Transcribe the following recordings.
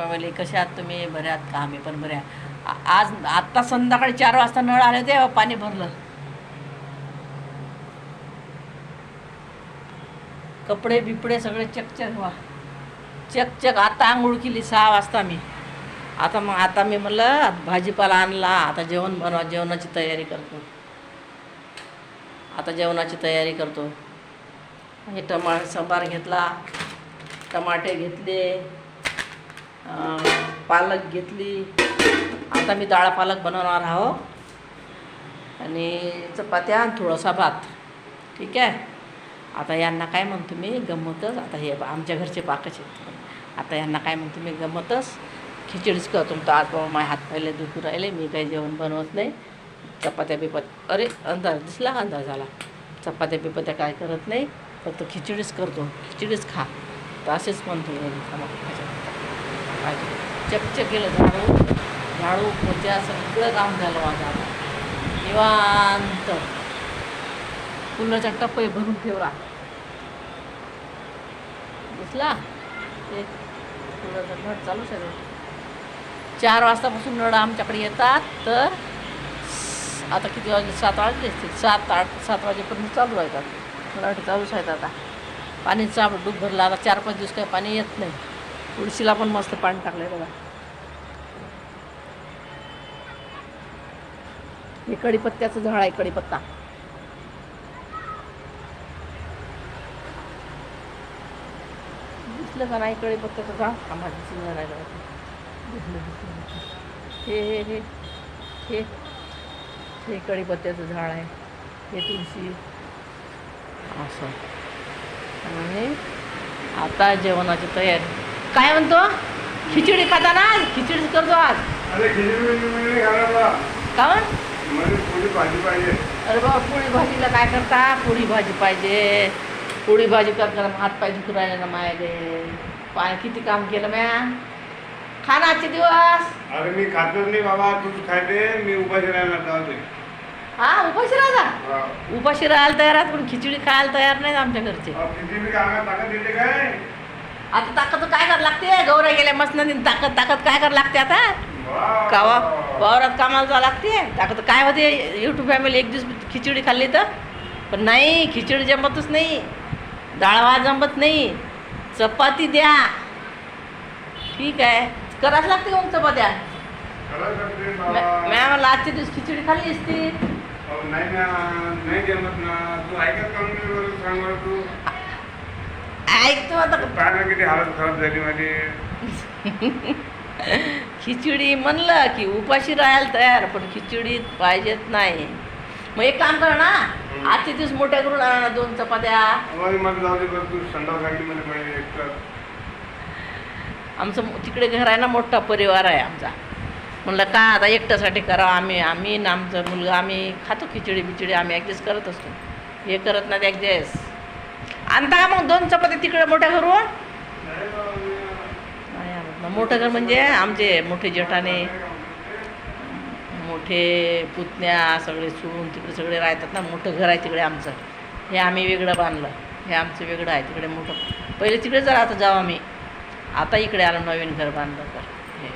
Family कसे आहात तुम्ही? बरे आहात का? आम्ही पण बरे आहात. आज आत्ता संध्याकाळी चार वाजता नळ आले ते पाणी भरलं. कपडे बिपडे सगळे चकचक व्हा चकचक आता आंघोळ केली सहा वाजता मी. आता मग आता मी म्हणलं भाजीपाला आणला. आता जेवण बनवा. जेवणाची तयारी करतो. आता जेवणाची तयारी करतो. म्हणजे हे टमा सांबार घेतला. टमाटे घेतले. पालक घेतली. आता मी डाळ पालक बनवणार आहो आणि चपात्या आणि थोडासा भात. ठीक आहे? आता यांना काय म्हणतो मी गमतच. आता हे बा- आमच्या घरचे पाकच आहेत. आता यांना काय म्हणतो मी गमतच. खिचडीच करतो. तर आज बाबा माझे हात पहिले दुखू राहिले. मी काही जेवण बनवत नाही. चपात्या बिपत अरे अंदाज दिसला अंदाज झाला. चपात्या बिपत्या काय करत नाही. फक्त खिचडीच करतो. खिचडीच खा. तर असेच म्हणतो पाहिजे थांबा, चकचक केलं झाडू झाडू पोत्या सगळं काम झालं माझं आता. निवांत. फुलाचा टप्पे भरून ठेवला. दिसला? ते फुलाचा नळ चालूच आहे चार वाजतापासून नळ आमच्याकडे येतात तर आता किती वाजले? सात वाजले असतील. सात आठ सात वाजेपर्यंत चालू राहतात. नळ चालूच आहेत आता. पाणी चाप डूब भरला आता चार पाच दिवस काही पाणी येत नाही. तुळशीला पण मस्त पाणी टाकलंय बघा. हे कढीपत्त्याचं झाड आहे कढीपत्ता. दिसलं का नाही कडीपत्त्याचं झाड? आम्हाला दिसून राहिलं दिसलं हे हे हे हे हे कढीपत्त्याचं झाड आहे. हे तुळशी. असं. आणि आता जेवणाची तयारी. काय म्हणतो? खिचडी खाता ना आज? खिचडीच करतो आज. खिचडी का म्हण? मला थोडी भाजी पाहिजे. अरे बाबा पोळी भाजीला काय करता? पोळी भाजी पाहिजे. पोळी भाजी कर कर हात पाय दुखू राहिले ना मायले. पाय किती काम केलं म्या? खा ना आजचे दिवस. अरे मी खातच नाही बाबा तूच खायते मी उपाशी चालते हा उपाशी राहा उपाशी राहायला तयार आहात पण खिचडी खायला तयार नाही आमच्या घरचे. खिचडी काय? आता ताकद काय करायला लागते? गौऱ्या गेल्या मस्त नदीन ताकद ताकद काय करायला लागते आता. कावा वावरात कामाला जावं लागते. ताकद काय होते? यूट्यूब फॅमिली एक दिवस खिचडी खाल्ली तर? पण नाही खिचडी जमतच नाही. डाळ भात जमत नाही. चपाती द्या. ठीक आहे. करावंच लागते मग चपात्या? खरं सांगते मॅ बाबा. म्हणलं आजच्या दिवस खिचडी खाल्ली असती. आता काय ना किती हालत खराब झाली माझी. खिचडी म्हणलं की उपाशी राहायला तयार पण खिचडी पाहिजेत नाही. मग एक काम कर ना आजचे दिवस मोठ्या करून आणा ना दोन चपात्या. अहो, मला जाऊ दे बरं तू संडास लागली मला पाहिजे एक तर. आमचं तिकडे घर आहे ना मोठा परिवार आहे आमचा. म्हणलं का आता एकट्यासाठी करा आम्ही आम्ही न आमचा मुलगा आम्ही खातो खिचडी बिचडी आम्ही ॲडजस्ट करत असतो. हे करत नाही ॲडजस्ट आणता मग दोन चपाती तिकडे मोठ्या घरून? नाही आणत ना मोठं घर म्हणजे आमचे मोठे जेठाने मोठे पुतण्या सगळे सून तिकडे सगळे राहतात ना मोठं घर आहे तिकडे आमचं. हे आम्ही वेगळं बांधलं. हे आमचं वेगळं आहे तिकडे मोठं. पहिले तिकडेच राहतो जाऊ आम्ही. आता इकडे आलो नवीन घर बांधलं तर. हे.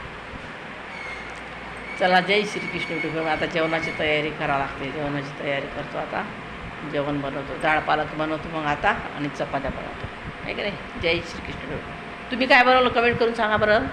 चला जय श्रीकृष्ण विठू आता जेवणाची तयारी करावं लागते. जेवणाची तयारी करतो आता. जेवण बनवतो डाळ पालक बनवतो मग आता आणि चपात्या बनवतो. आहे की नाही? जय श्रीकृष्ण. तुम्ही काय बनवलं? कमेंट करून सांगा बरं.